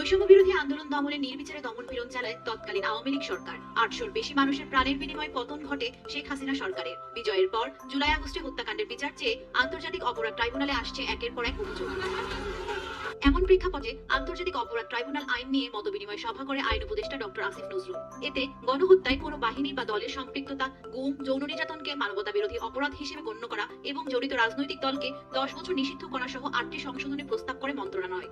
বৈষম্য বিরোধী আন্দোলন দমনে নির্বিচারে দমন পীড়ন চালায় তৎকালীন আওয়ামী লীগ সরকার। আটশোর বেশি মানুষের প্রাণের বিনিময়ে পতন ঘটে শেখ হাসিনা সরকারের। বিজয়ের পর জুলাই আগস্টে হত্যাকাণ্ডের বিচার চেয়ে আন্তর্জাতিক অপরাধ ট্রাইব্যুনালে আসছে একের পর এক অভিযোগ। এমন প্রেক্ষাপটে আন্তর্জাতিক অপরাধ ট্রাইব্যুনাল আইন নিয়ে মতবিনিময় সভা করে আইন উপদেষ্টা ডক্টর আসিফ নজরুল। এতে গণহত্যায় কোনো বাহিনী বা দলের সম্পৃক্ততা, গুম, যৌন নির্যাতনকে মানবতা বিরোধী অপরাধ হিসেবে গণ্য করা এবং জড়িত রাজনৈতিক দলকে দশ বছর নিষিদ্ধ করা সহ আটটি সংশোধনের প্রস্তাব করে মন্ত্রণালয়।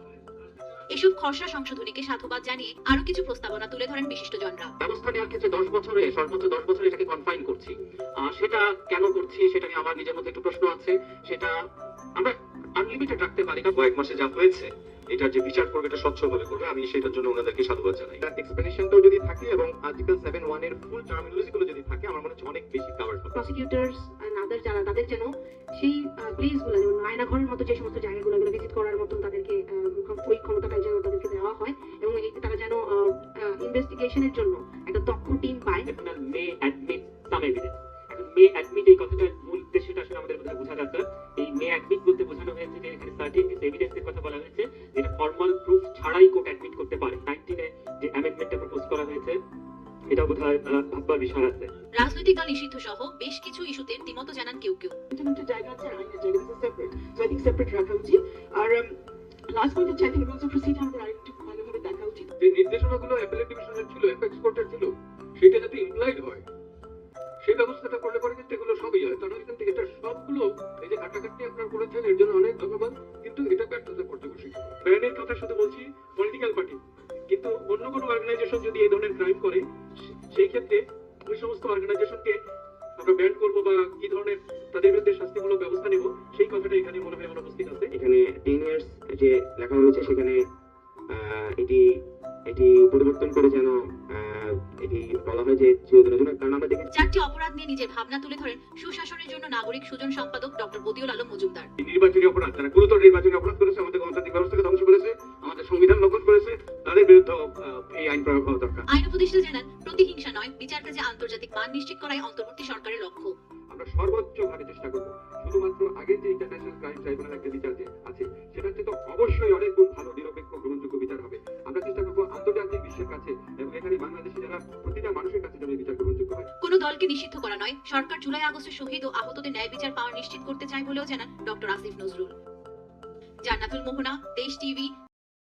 এসব খসড়া সংশোধনীকে সাধুবাদ জানিয়ে আরও কিছু প্রস্তাবনা তুলে ধরেন বিশিষ্টজনরা। ব্যবস্থা নেওয়ার ক্ষেত্রে দশ বছরে, সর্বোচ্চ দশ বছরে এটাকে কনফাইন করছি। সেটা কেন করছি সেটা নিয়ে আমার নিজের মধ্যে একটু প্রশ্ন আছে। সেটা আমরা আনলিমিটেড রাখতে পারি না, কয়েক মাসে যা হয়েছে। এটার যে বিচার করবে এটা স্বচ্ছভাবে করবে। আমি সেটার জন্য ওনাদেরকে সাধুবাদ জানাই। এক্সপ্লেনেশনটাও যদি থাকে এবং আর্টিকেল সেভেন ওয়ানের ফুল টার্মিনোলজি গুলো যদি থাকে আমার মনে হচ্ছে অনেক বেশি কাভার হবে প্রসিকিউটার্স আদার যারা তাদের যেন সেই প্লেসগুলো যেমন আয়নাঘরের মতো যে সমস্ত জায়গাগুলো এগুলো ভিজিট করার মতন তাদেরকে ওই ক্ষমতাটা যেন তাদেরকে দেওয়া হয় এবং এই তারা যেন ইনভেস্টিগেশনের জন্য একটা দক্ষ টিম পায়। May admit some evidence may admit এই কথাটার মূল উদ্দেশ্যটা আসলে আমাদের বোঝা দরকার এই অ্যাডমিট বলতে বোঝানো হয়েছে যে এখানে সার্টিন এভিডেন্সের কথা বলা হয়েছে যেটা ফর্মাল প্রুফ ছাড়াই কোর্ট অ্যাডমিট করতে পারে। নাইনটিনে যে অ্যামেন্ডমেন্টটা প্রপোজ করা হয়েছে এটা বোধহয় ভাববার বিষয় আছে। রাজনৈতিক দল নিষিদ্ধ সহ বেশ কিছু ইস্যুতে দ্বিমত জানান কেউ কেউ। ইন্টারনেটের জায়গা আছে আইনের জায়গা আছে separate so I think separate রাখা উচিত। আর last point I think rules of আমাদের আরেকটু ভালোভাবে দেখা উচিত। যে নির্দেশনাগুলো অ্যাপেলেট ডিভিশনের ছিল অ্যাপেক্স কোর্টের ছিল সেটা যাতে ইমপ্লয়েড হয় সেই ব্যবস্থাটা করলে পরে কিন্তু এগুলো সবই হয়। কারণ এখান থেকে সবগুলো এই যে ঘাটাঘাটি আপনারা করেছেন, এর জন্য অনেক ধন্যবাদ। কিন্তু এটা ব্যর্থতা বসে ব্যানের কথা শুধু বলছি পলিটিক্যাল পার্টি কিন্তু অন্য কোনো অর্গানাইজেশন যদি এই ধরনের ক্রাইম করে সেই ক্ষেত্রে ওই সমস্ত অর্গানাইজেশনকে আমরা ব্যান করব বা কি ধরনের তাদের বিরুদ্ধে শাস্তিমূলক ব্যবস্থা নেব, সেই কথাটা এখানে মনে হয় অনুপস্থিত আছে। এখানে টেন ইয়ার্স যে লেখা হয়েছে সেখানে এটি এটি পরিবর্তন করে যেন এটি বলা হয় যে চিরদিনের জন্য। কারণ আমরা দেখেছি চারটি অপরাধ নিয়ে নিজের ভাবনা তুলে ধরেন সুশাসনের জন্য নাগরিক সুজন সম্পাদক ডক্টর বদিউল আলম মজুমদার। নির্বাচনী অপরাধ যারা গুরুতর নির্বাচনী অপরাধ করেছে আমাদের গণতান্ত্রিক ব্যবস্থাকে ধ্বংস করেছে আমাদের সংবিধান লঙ্ঘন করেছে তাদের বিরুদ্ধে এই আইন প্রয়োগ হওয়া দরকার। আইন উপদেষ্টা জানান প্রতিহিংসা নয় বিচার কাজে আন্তর্জাতিক মান নিশ্চিত করাই অন্তর্বর্তী সরকারের লক্ষ্য। আমরা সর্বোচ্চ ভাবে চেষ্টা করব। শুধুমাত্র আগের যে ইন্টারন্যাশনাল ক্রাইম ট্রাইব্যুনাল একটা দলকে নিষিদ্ধ করা নয়। সরকার জুলাই আগস্টে শহীদ ও আহতদের ন্যায় বিচার পাওয়া নিশ্চিত করতে চায় বলেও জানান ডক্টর আসিফ নজরুল। জান্নাতুল মোহনা, দেশ টিভি